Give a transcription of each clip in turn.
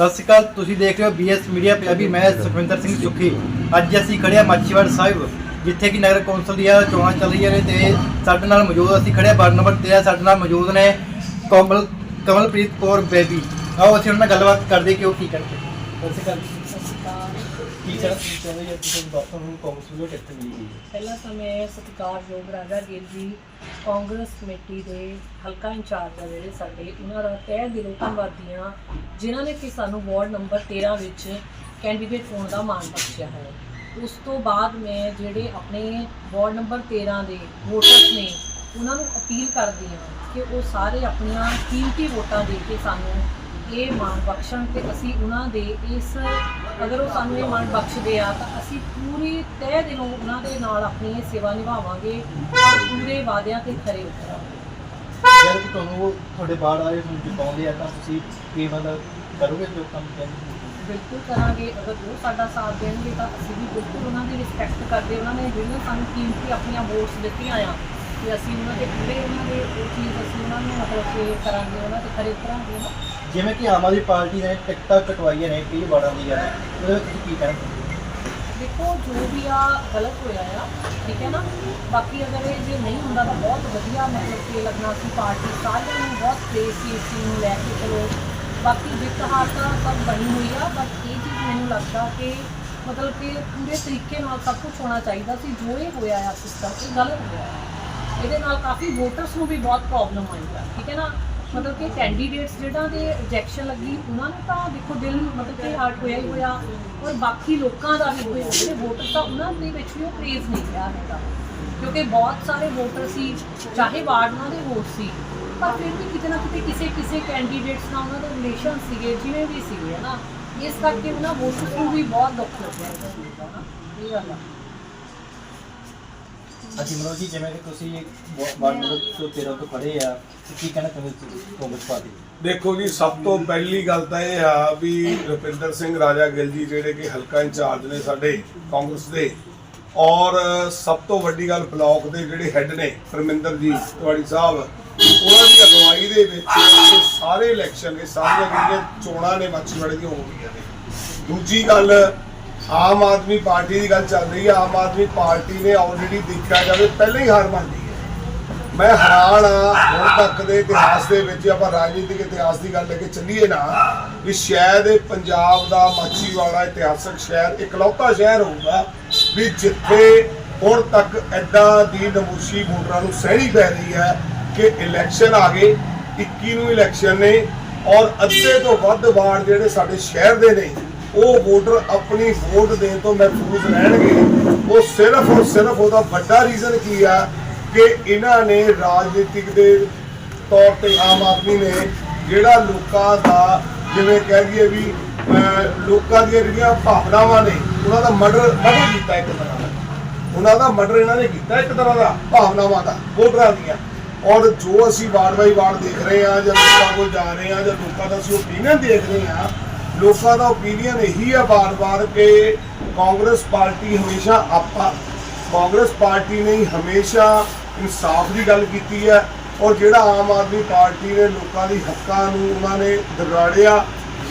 ਸਤਿ ਸ਼੍ਰੀ ਅਕਾਲ, ਤੁਸੀਂ ਦੇਖ ਰਹੇ ਹੋ ਬੀਐਸ ਮੀਡੀਆ ਪੰਜਾਬੀ, ਮੈਂ ਸੁਖਵਿੰਦਰ ਸਿੰਘ ਸੁਖੀ। ਅੱਜ ਅਸੀਂ ਖੜੇ ਹਾਂ ਮਾਛੀਵਾੜ ਸਾਹਿਬ, ਜਿੱਥੇ ਕਿ ਨਗਰ ਕੌਂਸਲ ਦੀਆਂ ਚੋਣਾਂ ਚੱਲ ਰਹੀਆਂ ਨੇ ਤੇ ਸਾਡੇ ਨਾਲ ਮੌਜੂਦ ਅਸੀਂ ਖੜੇ ਵਾਰਡ ਨੰਬਰ 13 ਸਾਡੇ ਨਾਲ ਮੌਜੂਦ ਨੇ ਕਮਲ ਕਮਲਪ੍ਰੀਤ ਕੌਰ ਬੇਬੀ। ਆਓ, ਅਸੀਂ ਉਹਨਾਂ ਨਾਲ ਗੱਲਬਾਤ ਕਰਦੇ ਕਿ ਉਹ ਕੀ ਕਰਦੇ ਸਤਿ ਸ਼੍ਰੀ ਅਕਾਲ ਕੀ ਕਰ ਚਾਹੁੰਦੇ ਜੀ ਤੁਸੀਂ ਦੱਸੋ ਨੂੰ ਕਾਂਗਰਸ ਵੱਲੋਂ ਟਿਕਟ ਮਿਲੀ ਹੋਈ ਹੈ ਪਹਿਲਾਂ ਤਾਂ ਮੈਂ ਸਤਿਕਾਰਯੋਗ ਰਾਜਾ ਗਿੱਲ ਜੀ, ਕਾਂਗਰਸ ਕਮੇਟੀ ਦੇ ਹਲਕਾ ਇੰਚਾਰਜ ਆ ਜਿਹੜੇ ਸਾਡੇ, ਉਹਨਾਂ ਦਾ ਤਹਿ ਦਿਲੋਂ ਧੰਨਵਾਦੀ ਹਾਂ ਜਿਨ੍ਹਾਂ ਨੇ ਕਿ ਸਾਨੂੰ ਵਾਰਡ ਨੰਬਰ 13 ਵਿੱਚ ਕੈਂਡੀਡੇਟ ਹੋਣ ਦਾ ਮਾਣ ਬਖਸ਼ਿਆ ਹੈ। ਉਸ ਤੋਂ ਬਾਅਦ ਮੈਂ ਜਿਹੜੇ ਆਪਣੇ ਵਾਰਡ ਨੰਬਰ 13 ਦੇ ਵੋਟਰਸ ਨੇ, ਉਹਨਾਂ ਨੂੰ ਅਪੀਲ ਕਰਦੀ ਹਾਂ ਕਿ ਉਹ ਸਾਰੇ ਆਪਣੀਆਂ ਕੀਮਤੀ ਵੋਟਾਂ ਦੇ ਕੇ ਸਾਨੂੰ ਇਹ ਮਾਣ ਬਖਸ਼ਣ ਤੇ ਅਸੀਂ ਉਹਨਾਂ ਦੇ ਇਸ ਅਗਰ ਉਹ ਸਾਨੂੰ ਇਹ ਮਾਣ ਬਖਸ਼ਦੇ ਆ ਤਾਂ ਅਸੀਂ ਪੂਰੀ ਤਹਿ ਦਿਲੋਂ ਉਹਨਾਂ ਦੇ ਨਾਲ ਆਪਣੀ ਇਹ ਸੇਵਾ ਨਿਭਾਵਾਂਗੇ ਔਰ ਪੂਰੇ ਵਾਅਦਿਆਂ ਤੇ ਖਰੇ ਉਤਰਾਂਗੇ। ਕਿ ਤੁਹਾਨੂੰ ਉਹ ਤੁਹਾਡੇ ਬਾੜ ਆਏ ਨੂੰ ਜਿਤਾਉਂਦੇ ਆ ਤਾਂ ਤੁਸੀਂ ਕੀ ਮਤਲਬ ਕਰੋਗੇ ਜੋ ਕੰਮ ਕਹਿੰਦੇ ਬਿਲਕੁਲ ਕਰਾਂਗੇ ਅਗਰ ਉਹ ਸਾਡਾ ਸਾਥ ਦੇਣਗੇ ਤਾਂ ਅਸੀਂ ਵੀ ਬਿਲਕੁਲ ਉਹਨਾਂ ਦੀ ਰਿਸਪੈਕਟ ਕਰਦੇ ਉਹਨਾਂ ਨੇ ਜਿਹੜੀਆਂ ਸਾਨੂੰ ਕੀਮਤੀ ਆਪਣੀਆਂ ਵੋਟਸ ਦਿੱਤੀਆਂ ਆ ਤੇ ਅਸੀਂ ਉਹਨਾਂ ਦੇ ਪੂਰੇ ਉਹਨਾਂ ਦੇ ਉਹ ਚੀਜ਼ ਅਸੀਂ ਉਹਨਾਂ ਨੂੰ ਮਤਲਬ ਕਿ ਕਰਾਂਗੇ ਉਹਨਾਂ ਤੇ ਖਰੇ ਉਤਰਾਂਗੇ ਨਾ। ਜਿਵੇਂ ਕਿ ਆਮ ਆਦਮੀ ਪਾਰਟੀ ਨੇ ਟਿਕਟਾਂ ਕਟਵਾਈਆਂ ਨੇ ਕਈ ਵਾਰਾਂ ਦੀਆਂ ਨੇ ਉਹਦੇ ਵਿੱਚ ਤੁਸੀਂ ਕੀ ਕਹਿਣਾ ਚਾਹੁੰਦੇ ਹੋ? ਦੇਖੋ ਜੋ ਵੀ ਆ ਗਲਤ ਹੋਇਆ ਆ ਠੀਕ ਹੈ ਨਾ? ਬਾਕੀ ਅਗਰ ਇਹ ਜੇ ਨਹੀਂ ਹੁੰਦਾ ਤਾਂ ਬਹੁਤ ਵਧੀਆ ਮਤਲਬ ਕਿ ਲੱਗਣਾ ਸੀ ਪਾਰਟੀ। ਸਾਰਿਆਂ ਨੂੰ ਬਹੁਤ ਪ੍ਰੇਸ ਸੀ ਇਸ ਚੀਜ਼ ਨੂੰ ਲੈ ਕੇ ਚਲੋ। ਬਾਕੀ ਜਿੱਤ ਹਾਰ ਤਾਂ ਸਭ ਬਣੀ ਹੋਈ ਆ ਬਟ ਇਹ ਚੀਜ਼ ਮੈਨੂੰ ਲੱਗਦਾ ਕਿ ਮਤਲਬ ਕਿ ਪੂਰੇ ਤਰੀਕੇ ਨਾਲ ਸਭ ਕੁਝ ਹੋਣਾ ਚਾਹੀਦਾ ਸੀ ਜੋ ਇਹ ਹੋਇਆ ਆ ਸਿਸਟਮ ਇਹ ਗਲਤ ਹੋਇਆ ਆ। ਇਹਦੇ ਨਾਲ ਕਾਫੀ ਵੋਟਰਸ ਨੂੰ ਵੀ ਬਹੁਤ ਪ੍ਰੋਬਲਮ ਆਈ ਆ, ਠੀਕ ਹੈ ਨਾ? ਮਤਲਬ ਕਿ ਕੈਂਡੀਡੇਟਸ ਜਿਹੜਾ ਦੇ ਰਿਜੈਕਸ਼ਨ ਲੱਗੀ, ਉਹਨਾਂ ਨੂੰ ਤਾਂ ਦੇਖੋ ਦਿਲ ਮਤਲਬ ਕਿ ਹਾਰਟ ਹੋਇਆ ਹੀ ਹੋਇਆ, ਔਰ ਬਾਕੀ ਲੋਕਾਂ ਦਾ ਵੀ ਹੋਇਆ। ਜਿਹੜੇ ਵੋਟਰ ਤਾਂ ਉਹਨਾਂ ਦੇ ਵਿੱਚ ਵੀ ਉਹ ਪ੍ਰੇਜ਼ ਨਹੀਂ ਰਿਹਾ ਹੈਗਾ। ਕਿਉਂਕਿ ਬਹੁਤ ਸਾਰੇ ਵੋਟਰ ਸੀ, ਚਾਹੇ ਵਾਰਡ ਉਹਨਾਂ ਦੇ ਵੋਟ ਸੀ, ਪਰ ਫਿਰ ਵੀ ਕਿਤੇ ਨਾ ਕਿਤੇ ਕਿਸੇ ਕਿਸੇ ਕੈਂਡੀਡੇਟਸ ਨਾਲ ਉਹਨਾਂ ਦੇ ਰਿਲੇਸ਼ਨ ਸੀਗੇ, ਜਿਵੇਂ ਵੀ ਸੀਗੇ ਨਾ? ਇਸ ਕਰਕੇ ਉਹਨਾਂ ਵੋਟਰਸ ਨੂੰ ਵੀ ਬਹੁਤ ਦੁੱਖ ਲੱਗਿਆ ਇਸ ਨਾ? ਇਹ ਗੱਲ ਆ। ਅਸੀਂ ਜੀ, ਜਿਵੇਂ ਕਿ ਤੁਸੀਂ ਵਾਰਡ ਨੰਬਰ 13 ਤੋਂ ਖੜੇ ਆ ਕੀ ਕਹਿਣਾ ਚਾਹੁੰਦੇ ਤੁਸੀਂ ਕਾਂਗਰਸ ਪਾਰਟੀ ਦੇਖੋ ਜੀ, ਸਭ ਤੋਂ ਪਹਿਲੀ ਗੱਲ ਤਾਂ ਇਹ ਆ ਵੀ ਰੁਪਿੰਦਰ ਸਿੰਘ ਰਾਜਾ ਗਿੱਲ ਜੀ ਜਿਹੜੇ ਕਿ ਹਲਕਾ ਇੰਚਾਰਜ ਨੇ ਸਾਡੇ ਕਾਂਗਰਸ ਦੇ, ਔਰ ਸਭ ਤੋਂ ਵੱਡੀ ਗੱਲ ਬਲਾਕ ਦੇ ਜਿਹੜੇ ਹੈੱਡ ਨੇ, ਪਰਮਿੰਦਰ ਜੀ ਤਿਵਾੜੀ ਸਾਹਿਬ, ਉਹਨਾਂ ਦੀ ਅਗਵਾਈ ਦੇ ਵਿੱਚ ਇਹ ਸਾਰੇ ਇਲੈਕਸ਼ਨ ਇਹ ਸਾਰੀਆਂ ਜਿਹੜੀਆਂ ਚੋਣਾਂ ਨੇ ਮਾਛੀਵਾੜੇ ਦੀਆਂ ਹੋ ਗਈਆਂ ਨੇ। ਦੂਜੀ ਗੱਲ ਆਮ ਆਦਮੀ ਪਾਰਟੀ ਦੀ ਗੱਲ ਚੱਲ ਰਹੀ ਹੈ। ਆਮ ਆਦਮੀ ਪਾਰਟੀ ਨੇ ਆਲਰੇਡੀ ਦੇਖਿਆ ਜਾਵੇ, ਪਹਿਲਾਂ ਹੀ ਹਾਰ ਮੰਨ ਲਈ ਹੈ। ਮੈਂ ਹੈਰਾਨ ਆ ਹੁਣ ਤੱਕ ਦੇ ਇਤਿਹਾਸ ਦੇ ਵਿੱਚ ਆਪਾਂ ਰਾਜਨੀਤਿਕ ਇਤਿਹਾਸ ਦੀ ਗੱਲ ਲੈ ਕੇ ਚੱਲੀਏ ਨਾ, ਵੀ ਸ਼ਾਇਦ ਇਹ ਪੰਜਾਬ ਦਾ ਮਾਛੀਵਾੜਾ ਇਤਿਹਾਸਕ ਸ਼ਹਿਰ ਇਕਲੌਤਾ ਸ਼ਹਿਰ ਹੋਊਗਾ, ਵੀ ਜਿੱਥੇ ਹੁਣ ਤੱਕ ਐਡਾ ਦੀ ਨਮੂਸ਼ੀ ਵੋਟਰਾਂ ਨੂੰ ਸਹਿਣੀ ਪੈ ਰਹੀ ਹੈ ਕਿ ਇਲੈਕਸ਼ਨ ਆ ਗਏ 21 ਨੂੰ ਇਲੈਕਸ਼ਨ ਨੇ, ਔਰ ਅੱਧੇ ਤੋਂ ਵੱਧ ਵਾਰਡ ਜਿਹੜੇ ਸਾਡੇ ਸ਼ਹਿਰ ਦੇ ਨੇ ਉਹ ਵੋਟਰ ਆਪਣੀ ਵੋਟ ਦੇਣ ਤੋਂ ਮਹਿਫੂਜ਼ ਰਹਿਣਗੇ। ਉਹ ਸਿਰਫ ਔਰ ਸਿਰਫ ਉਹਦਾ ਵੱਡਾ ਰੀਜ਼ਨ ਕੀ ਆ ਕਿ ਇਹਨਾਂ ਨੇ ਰਾਜਨੀਤਿਕ ਦੇ ਤੌਰ ਤੇ ਆਮ ਆਦਮੀ ਨੇ ਜਿਹੜਾ ਲੋਕਾਂ ਦਾ ਜਿਵੇਂ ਕਹਿ ਦਈਏ ਵੀ ਲੋਕਾਂ ਦੀਆਂ ਜਿਹੜੀਆਂ ਭਾਵਨਾਵਾਂ ਨੇ, ਉਹਨਾਂ ਦਾ ਮਰਡਰ ਮਰਡਰ ਕੀਤਾ ਇੱਕ ਤਰ੍ਹਾਂ ਦਾ। ਉਹਨਾਂ ਦਾ ਮਰਡਰ ਇਹਨਾਂ ਨੇ ਕੀਤਾ ਇੱਕ ਤਰ੍ਹਾਂ ਦਾ, ਭਾਵਨਾਵਾਂ ਦਾ, ਵੋਟਰਾਂ ਦੀਆਂ। ਔਰ ਜੋ ਅਸੀਂ ਵਾਰ ਬਾਈ ਵਾਰ ਦੇਖ ਰਹੇ ਆ ਜਾਂ ਲੋਕਾਂ ਕੋਲ ਜਾ ਰਹੇ ਆ ਜਾਂ ਲੋਕਾਂ ਦਾ ਅਸੀਂ ਓਪੀਨੀਅਨ ਦੇਖ ਰਹੇ ਆ ਲੋਕਾਂ ਦਾ ਓਪੀਨੀਅਨ ਇਹੀ ਆ ਵਾਰ-ਵਾਰ ਕਿ ਕਾਂਗਰਸ ਪਾਰਟੀ ਹਮੇਸ਼ਾ ਆਪਾਂ, ਕਾਂਗਰਸ ਪਾਰਟੀ ਨੇ ਹਮੇਸ਼ਾ ਇਨਸਾਫ ਦੀ ਗੱਲ ਕੀਤੀ ਹੈ ਔਰ ਜਿਹੜਾ ਆਮ ਆਦਮੀ ਪਾਰਟੀ ਨੇ ਲੋਕਾਂ ਦੀ ਹੱਕਾਂ ਨੂੰ ਉਹਨਾਂ ਨੇ ਦਰਾੜਿਆ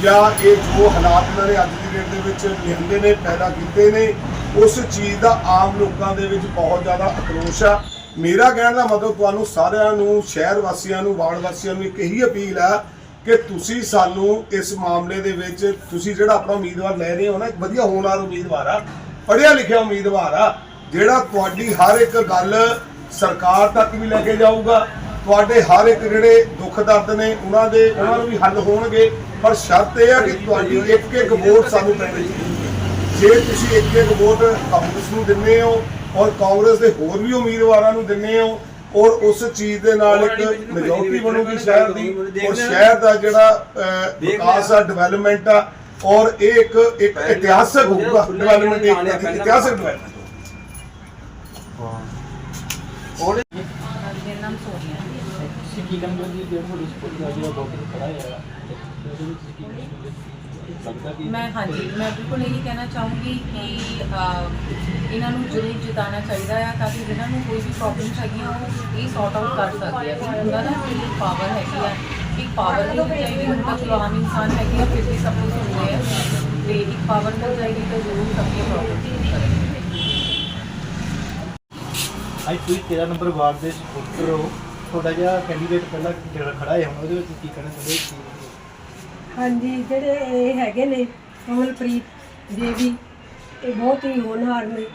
ਜਾਂ ਇਹ ਜੋ ਹਾਲਾਤ ਇਹਨਾਂ ਨੇ ਅੱਜ ਦੀ ਡੇਟ ਦੇ ਵਿੱਚ ਲਿਆਂਦੇ ਨੇ, ਪੈਦਾ ਕੀਤੇ ਨੇ, ਉਸ ਚੀਜ਼ ਦਾ ਆਮ ਲੋਕਾਂ ਦੇ ਵਿੱਚ ਬਹੁਤ ਜ਼ਿਆਦਾ ਅਕਰੋਸ਼ ਆ। ਮੇਰਾ ਕਹਿਣ ਦਾ ਮਤਲਬ ਤੁਹਾਨੂੰ ਸਾਰਿਆਂ ਨੂੰ, ਸ਼ਹਿਰ ਵਾਸੀਆਂ ਨੂੰ, ਵਾਰਡ ਵਾਸੀਆਂ ਨੂੰ ਇੱਕ ਇਹੀ ਅਪੀਲ ਆ ਕਿ ਤੁਸੀਂ ਸਾਨੂੰ ਇਸ ਮਾਮਲੇ ਦੇ ਵਿੱਚ, ਤੁਸੀਂ ਜਿਹੜਾ ਆਪਣਾ ਉਮੀਦਵਾਰ ਲੈ ਰਹੇ ਹੋ ਨਾ, ਇੱਕ ਵਧੀਆ ਹੋਣਹਾਰ ਉਮੀਦਵਾਰ ਆ, ਪੜ੍ਹਿਆ ਲਿਖਿਆ ਉਮੀਦਵਾਰ ਆ, ਜਿਹੜਾ ਤੁਹਾਡੀ ਹਰ ਇੱਕ ਗੱਲ ਸਰਕਾਰ ਤੱਕ ਵੀ ਲੈ ਕੇ ਜਾਊਗਾ, ਤੁਹਾਡੇ ਹਰ ਇੱਕ ਜਿਹੜੇ ਦੁੱਖ ਦਰਦ ਨੇ, ਉਹਨਾਂ ਦੇ, ਉਹਨਾਂ ਨੂੰ ਵੀ ਹੱਲ ਹੋਣਗੇ, ਪਰ ਸ਼ਰਤ ਇਹ ਆ ਕਿ ਤੁਹਾਡੀ ਇੱਕ ਇੱਕ ਵੋਟ ਸਾਨੂੰ ਪੈਣੀ ਚਾਹੀਦੀ ਹੈ। ਜੇ ਤੁਸੀਂ ਇੱਕ ਇੱਕ ਵੋਟ ਕਾਂਗਰਸ ਨੂੰ ਦਿੰਦੇ ਹੋ, ਔਰ ਕਾਂਗਰਸ ਦੇ ਹੋਰ ਵੀ ਉਮੀਦਵਾਰਾਂ ਨੂੰ ਦਿੰਦੇ ਹੋ ਔਰ ਉਸ ਚੀਜ਼ ਦੇ ਨਾਲ ਇੱਕ ਮੈਜੋਰਟੀ ਬਣੂਗੀ ਸ਼ਹਿਰ ਦੀ। ਔਰ ਸ਼ਹਿਰ ਦਾ ਜਿਹੜਾ ਵਿਕਾਸ ਆ ਡਿਵੈਲਪਮੈਂਟ ਆ ਔਰ ਇਹ ਇੱਕ ਇੱਕ ਇਤਿਹਾਸਕ ਹੋਊਗਾ। ਡਿਵੈਲਪਮੈਂਟ ਇੱਕ ਇਤਿਹਾਸਕ ਡਿਵੈਲਪਮੈਂਟ ਮੇਰਾ ਨਾਮ ਸੋਨੀਆ ਹੈ। ਤੁਸੀਂ ਕੀ ਕਹਿਣਾ ਚਾਹੁੰਦੇ ਜੀ ਜਿਹੜਾ ਤੁਹਾਡੀ ਸਪੋਰਟ ਦਾ ਜਿਹੜਾ ਵੋਟਰ ਖੜਾ ਹੈ ਉਹਦੇ ਵਿੱਚ? ਲੱਗਦਾ ਕਿ ਮੈਂ ਹਾਂਜੀ ਮੈਂ ਬਿਲਕੁਲ ਇਹੀ ਕਹਿਣਾ ਚਾਹੂੰਗੀ ਕਿ ਅਹ, ਇਹਨਾਂ ਨੂੰ ਜ਼ਰੂਰ ਜਿਤਾਉਣਾ ਚਾਹੀਦਾ ਆ ਤਾਂ ਕਿ ਜਿਹਨਾਂ ਨੂੰ ਕੋਈ ਵੀ ਪ੍ਰੋਬਲਮਸ ਹੈਗੀਆਂ ਉਹ ਇਹ ਸੌਟ ਆਊਟ ਕਰ ਸਕਦੇ ਆ। ਕਿ ਉਹਨਾਂ ਦਾ ਕੀ ਪਾਵਰ ਹੈਗੀ ਆ। ਇੱਕ ਪਾਵਰ ਨਹੀਂ ਹੋਣੀ ਚਾਹੀਦੀ ਹੁਣ ਤਾਂ ਚਲੋ ਆਮ ਇਨਸਾਨ ਹੈਗੇ ਆ ਫਿਰ ਵੀ ਸਭ ਕੁਝ ਹੁੰਦੇ ਆ। ਤੇ ਇੱਕ ਪਾਵਰ ਮਿਲ ਜਾਏਗੀ ਤਾਂ ਜ਼ਰੂਰ ਸਭ ਦੀ ਪ੍ਰੋਬਲਮ ਕਰੇਗੀ ਅੱਜ ਤੁਸੀਂ 13 ਨੰਬਰ ਵਾਰਡ ਦੇ ਸਪੋਰਟਰ ਹੋ। ਤੁਹਾਡਾ ਜਿਹੜਾ ਕੈਂਡੀਡੇਟ ਪਹਿਲਾਂ ਜਿਹੜਾ ਖੜਾ ਹੈ ਹੁਣ ਉਹਦੇ ਵਿੱਚ ਕੀ ਕਹਿਣਾ ਚਾਹੁੰਦੇ ਹੋ? ਹਾਂਜੀ, ਜਿਹੜੇ ਇਹ ਹੈਗੇ ਨੇ ਕਮਲਪ੍ਰੀਤ ਦੇਵੀ, ਇਹ ਬਹੁਤ ਹੀ ਹੋਣਹਾਰ ਨੇ।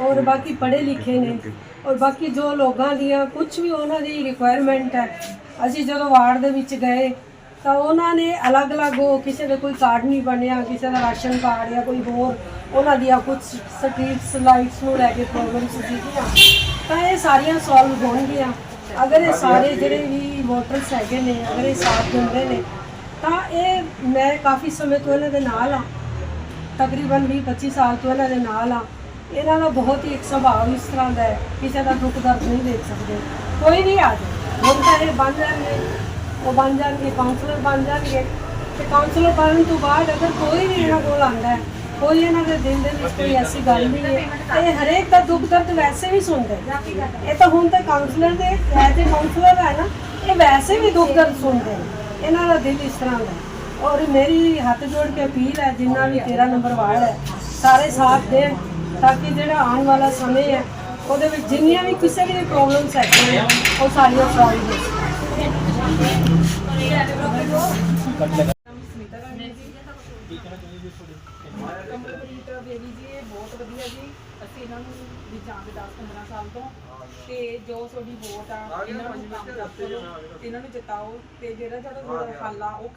ਔਰ ਬਾਕੀ ਪੜ੍ਹੇ ਲਿਖੇ ਨੇ। ਔਰ ਬਾਕੀ ਜੋ ਲੋਕਾਂ ਦੀਆਂ ਕੁਝ ਵੀ ਉਹਨਾਂ ਦੀ ਰਿਕੁਆਇਰਮੈਂਟ ਹੈ, ਅਸੀਂ ਜਦੋਂ ਵਾਰਡ ਦੇ ਵਿੱਚ ਗਏ, ਤਾਂ ਉਹਨਾਂ ਨੇ ਅਲੱਗ-ਅਲੱਗ ਉਹ ਕਿਸੇ ਦੇ ਕੋਈ ਕਾਰਡ ਨਹੀਂ ਬਣਿਆ, ਕਿਸੇ ਦਾ ਰਾਸ਼ਨ ਕਾਰਡ ਜਾਂ ਕੋਈ ਹੋਰ ਉਹਨਾਂ ਦੀਆਂ ਕੁਝ ਸਟਰੀਟਸ ਲਾਈਟਸ ਨੂੰ ਲੈ ਕੇ ਪ੍ਰੋਬਲਮਸ ਸੀਗੀਆਂ। ਤਾਂ ਇਹ ਸਾਰੀਆਂ ਸੋਲਵ ਹੋਣਗੀਆਂ। ਅਗਰ ਇਹ ਸਾਰੇ ਜਿਹੜੇ ਵੀ ਵੋਟਰਸ ਹੈਗੇ ਨੇ, ਅਗਰ ਇਹ ਸਾਥ ਦਿੰਦੇ ਨੇ ਤਾਂ ਇਹ ਮੈਂ ਕਾਫੀ ਸਮੇਂ ਤੋਂ ਇਹਨਾਂ ਦੇ ਨਾਲ ਆ ਤਕਰੀਬਨ 20 25 ਸਾਲ ਤੋਂ ਇਹਨਾਂ ਦੇ ਨਾਲ ਆ ਇਹਨਾਂ ਦਾ ਬਹੁਤ ਹੀ ਇੱਕ ਸੁਭਾਅ ਇਸ ਤਰ੍ਹਾਂ ਦਾ ਹੈ ਕਿਸੇ ਦਾ ਦੁੱਖ ਦਰਦ ਨਹੀਂ ਦੇਖ ਸਕਦੇ। ਕੋਈ ਵੀ ਆ ਜਾਏ ਹੁਣ ਤਾਂ ਇਹ ਬਣ ਜਾਣਗੇ। ਉਹ ਬਣ ਜਾਣਗੇ ਕਾਉਂਸਲਰ ਬਣ ਜਾਣਗੇ। ਤੇ ਕਾਉਂਸਲਰ ਬਣਨ ਤੋਂ ਬਾਅਦ ਅਗਰ ਕੋਈ ਵੀ ਇਹਨਾਂ ਕੋਲ ਆਂਦਾ ਹੈ ਕੋਈ ਇਹਨਾਂ ਦੇ ਦਿਲ ਦੇ ਵਿੱਚ ਕੋਈ ਐਸੀ ਗੱਲ ਨਹੀਂ ਹੈ। ਇਹ ਹਰੇਕ ਦਾ ਦੁੱਖ ਦਰਦ ਵੈਸੇ ਵੀ ਸੁਣਦੇ। ਇਹ ਤਾਂ ਹੁਣ ਤਾਂ ਕਾਉਂਸਲਰ ਦੇ ਐਜ਼ ਕਾਉਂਸਲਰ ਹੈ ਨਾ ਇਹ ਵੈਸੇ ਵੀ ਦੁੱਖ ਦਰਦ ਸੁਣਦੇ ਨੇ। ਇਹਨਾਂ ਦਾ ਦਿਲ ਇਸ ਤਰ੍ਹਾਂ ਦਾ ਔਰ ਮੇਰੀ ਹੱਥ ਜੋੜ ਕੇ ਅਪੀਲ ਹੈ, ਜਿੰਨਾ ਵੀ 13 ਨੰਬਰ ਵਾਰਡ ਹੈ, ਸਾਰੇ ਸਾਥ ਦੇਣ ਤਾਂ ਕਿ ਜਿਹੜਾ ਆਉਣ ਵਾਲਾ ਸਮੇਂ ਹੈ, ਉਹਦੇ ਵਿੱਚ ਜਿੰਨੀਆਂ ਵੀ ਕਿਸੇ ਵੀ ਪ੍ਰੋਬਲਮਸ ਹੈਗੀਆਂ ਉਹ ਸਾਰੀਆਂ ਸੋਲਵ ਹੋ ਸਕਣ। ਕੰਪਲੀਟ ਬੇਬੀ ਜੀ ਇਹ ਬਹੁਤ ਵਧੀਆ ਜੀ। ਅਸੀਂ ਇਹਨਾਂ ਨੂੰ ਵੀ ਜਾਣਦੇ 10 15 ਸਾਲ ਤੋਂ। ਤੇ ਜੋ ਤੁਹਾਡੀ ਵੋਟ ਆ ਇਹਨਾਂ ਨੂੰ ਕੰਮ ਕਰੋ। ਇਹਨਾਂ ਨੂੰ ਜਿਤਾਓ। ਤੇ ਜਿਹੜਾ ਜਿਹੜਾ ਹੱਲ ਆ ਉਹ